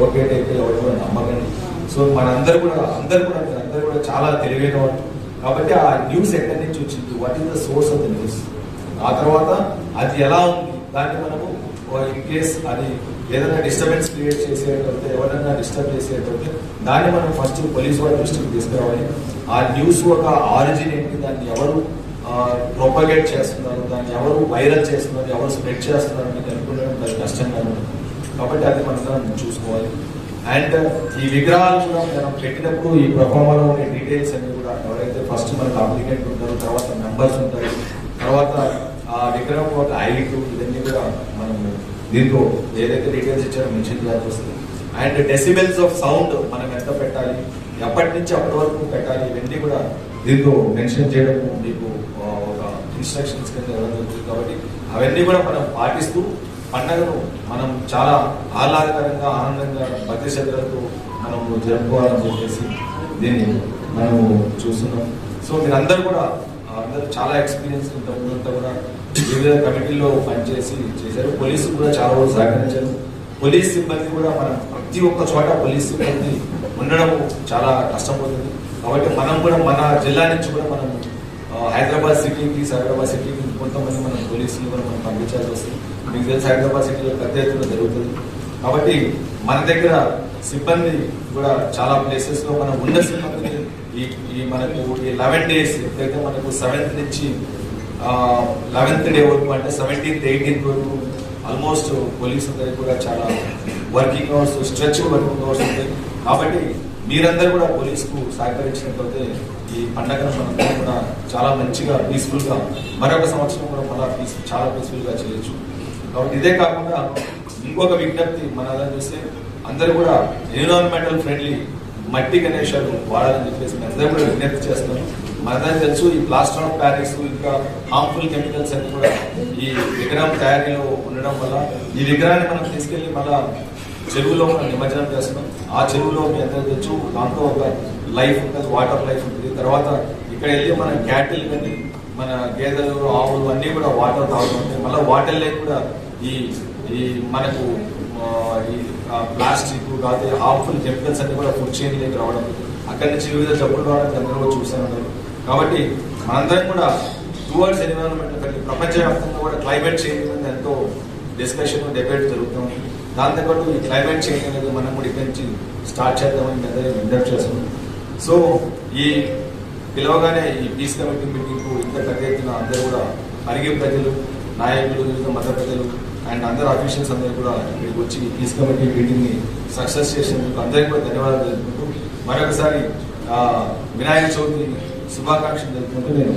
ప్రొవోకేట్ అయితే ఎవరు కూడా నమ్మకండి సో మనందరూ కూడా అందరు కూడా అందరూ కూడా చాలా తెలివైన వాళ్ళు. కాబట్టి ఆ న్యూస్ ఎక్కడి నుంచి వచ్చింది? What is the source of the news ఆ తర్వాత అది ఎలా ఉంది? దాన్ని మనము ఇన్ కేస్ అది ఏదైనా డిస్టర్బెన్స్ క్రియేట్ చేసేటప్పుడు ఎవరైనా డిస్టర్బ్ చేసేటంటే దాన్ని మనం ఫస్ట్ పోలీస్ వారి దృష్టికి తీసుకురావాలి. ఆ న్యూస్ ఒక ఆరిజిన్ ఏంటి? దాన్ని ఎవరు ప్రొపగేట్ చేస్తున్నారు? దాన్ని ఎవరు వైరల్ చేస్తున్నారు? ఎవరు స్ప్రెడ్ చేస్తున్నారు? అని కనుక్కోవడం కష్టంగా ఉంటుంది. కాబట్టి అది మనం చూసుకోవాలి. అండ్ ఈ విగ్రహాలు కూడా మనం పెట్టినప్పుడు ఈ ప్రొఫామాలో ఉండే డీటెయిల్స్ అన్ని కూడా ఎవరైతే ఫస్ట్ మనకు అప్లికెంట్ ఉంటారో తర్వాత మెంబర్స్ ఉంటారు తర్వాత ఆ విగ్రహం ఒక హైట్ ఇవన్నీ కూడా మనం దీంతో ఏదైతే డీటెయిల్స్ ఇచ్చారో మెన్షన్ చేయాల్సి వస్తుంది. అండ్ డెసిబెల్స్ ఆఫ్ సౌండ్ మనం ఎంత పెట్టాలి ఎప్పటి నుంచి అప్పటి వరకు పెట్టాలి ఇవన్నీ కూడా దీంతో మెన్షన్ చేయడం మీకు ఒక ఇన్స్ట్రక్షన్స్ కింద ఇవ్వడం జరుగుతుంది. కాబట్టి అవన్నీ కూడా మనం పాటిస్తూ పండగను మనం చాలా ఆహ్లాదకరంగా ఆనందంగా భక్తి శ్రద్ధలతో మనం జరుపుకోవాలని చెప్పేసి దీన్ని మనము చూస్తున్నాం. సో మీరందరూ కూడా అందరూ చాలా ఎక్స్పీరియన్స్ ఇంతకుముందంతా కూడా వివిధ కమిటీల్లో పనిచేసి చేశారు. పోలీసు కూడా చాలా రోజులు సహకరించారు. పోలీస్ సిబ్బంది కూడా మనం ప్రతి ఒక్క చోట పోలీస్ సిబ్బంది ఉండడం చాలా కష్టమవుతుంది కాబట్టి మనం కూడా మన జిల్లా నుంచి కూడా మనం హైదరాబాద్ హైదరాబాద్ సిటీకి హైదరాబాద్ సిటీకి కొంతమంది మనం పోలీసులు కూడా మనం పంపించాల్సి వస్తుంది మీకు తెలిసి హైదరాబాద్ సిటీలో పెద్ద ఎత్తున జరుగుతుంది. కాబట్టి మన దగ్గర సిబ్బంది కూడా చాలా ప్లేసెస్లో మనం ఉన్న సిబ్బందిని ఈ ఈ మనకు ఈ లెవెన్ డేస్ ఎప్పుడైతే మనకు సెవెంత్ నుంచి లెవెన్త్ డే వరకు అంటే సెవెంటీన్త్ ఎయిటీన్త్ వరకు ఆల్మోస్ట్ పోలీస్ అందరికి కూడా చాలా working hours stretch working hours ఉంటాయి. కాబట్టి మీరందరూ కూడా పోలీసుకు సహకరించినట్లయితే ఈ పండగను మనందరం కూడా చాలా మంచిగా పీస్ఫుల్గా మరొక సంవత్సరం కూడా మళ్ళా పీస్ చాలా పీస్ఫుల్గా చేయొచ్చు. కాబట్టి ఇదే కాకుండా ఇంకొక విజ్ఞప్తి మన చూస్తే అందరూ కూడా ఎన్విరాన్మెంటల్ ఫ్రెండ్లీ మట్టి గణేశాలు వాడాలని చెప్పేసి మేము కూడా విజ్ఞప్తి చేస్తున్నాం మనందరం తెలుసు ఈ ప్లాస్టర్ ఆఫ్ ప్యారిస్ ఇంకా హార్మ్ఫుల్ కెమికల్స్ అన్ని కూడా ఈ విగ్రహం తయారీలో ఉండడం వల్ల ఈ విగ్రహాన్ని మనం తీసుకెళ్ళి మళ్ళా చెరువులో మనం నిమజ్జనం చేస్తున్నాం. ఆ చెరువులో మీ అందరూ తెలుసు దాంతో ఒక లైఫ్ ఉంటుంది వాటర్ లైఫ్ ఉంటుంది. తర్వాత ఇక్కడ వెళ్ళి మన క్యాటిల్ కానీ మన గేదెలు ఆవులు అన్నీ కూడా వాటర్ తాగుతుంటాయి మళ్ళీ వాటర్ లేక కూడా ఈ ఈ మనకు ఈ ప్లాస్టిక్ కాదు హార్మ్ఫుల్ కెమికల్స్ అన్ని కూడా ఫుడ్ చైన్ లేక రావడం. అక్కడి నుంచి వివిధ జబ్బులు రావడానికి అందరూ కూడా చూసాను కాబట్టి మనందరం కూడా టువర్డ్స్ ఎన్విరాన్మెంట్ ప్రపంచవ్యాప్తంగా కూడా క్లైమేట్ చేంజ్ మీద ఎంతో డిస్కషన్ డిబేట్ జరుగుతుంది దాంతోపాటు ఈ క్లైమేట్ చేంజ్ అనేది మనం కూడా ఇక్కడి నుంచి స్టార్ట్ చేద్దామని అందరూ విజ్ఞప్తి చేస్తున్నాం. సో ఈ పిలవగానే ఈ పీస్ కమిటీ మీటింగ్కు ఇంత పెద్ద ఎత్తున అందరూ కూడా అరిగే ప్రజలు నాయకులు మత ప్రజలు అండ్ అందరు అఫీషియల్స్ అందరూ కూడా ఇక్కడికి వచ్చి పీస్ కమిటీ మీటింగ్ని సక్సెస్ చేసినందుకు అందరికీ కూడా ధన్యవాదాలు తెలుపుకుంటూ మరొకసారి వినాయక చవితి శుభాకాంక్షలు తెలుపుకుంటూ నేను